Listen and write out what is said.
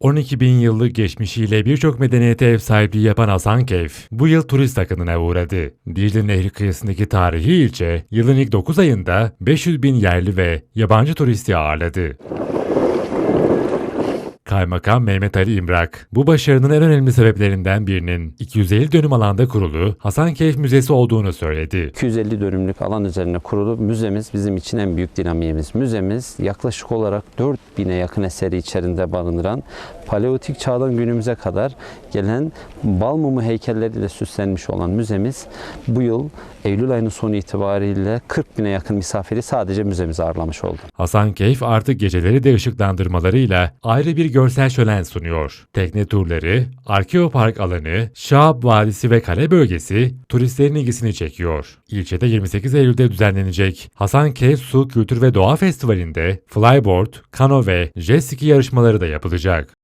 12 bin yıllık geçmişiyle birçok medeniyete ev sahipliği yapan Hasankeyf, bu yıl turist akınına uğradı. Dicle Nehri kıyısındaki tarihi ilçe, yılın ilk 9 ayında 500 bin yerli ve yabancı turisti ağırladı. Kaymakam Mehmet Ali İmrak, bu başarının en önemli sebeplerinden birinin 250 dönüm alanda kurulu Hasankeyf Müzesi olduğunu söyledi. 250 dönümlük alan üzerine kurulu müzemiz bizim için en büyük dinamiğimiz. Müzemiz yaklaşık olarak 4000'e yakın eseri içerisinde barındıran paleolitik çağdan günümüze kadar gelen bal mumu heykelleriyle süslenmiş olan müzemiz bu yıl Eylül ayının sonu itibariyle 40 bine yakın misafiri sadece müzemize ağırlamış oldu. Hasankeyf artık geceleri de ışıklandırmalarıyla ayrı bir görsel şölen sunuyor. Tekne turları, arkeopark alanı, Şahap Vadisi ve kale bölgesi turistlerin ilgisini çekiyor. İlçede 28 Eylül'de düzenlenecek Hasankeyf Su Kültür ve Doğa Festivali'nde flyboard, kano ve jet ski yarışmaları da yapılacak.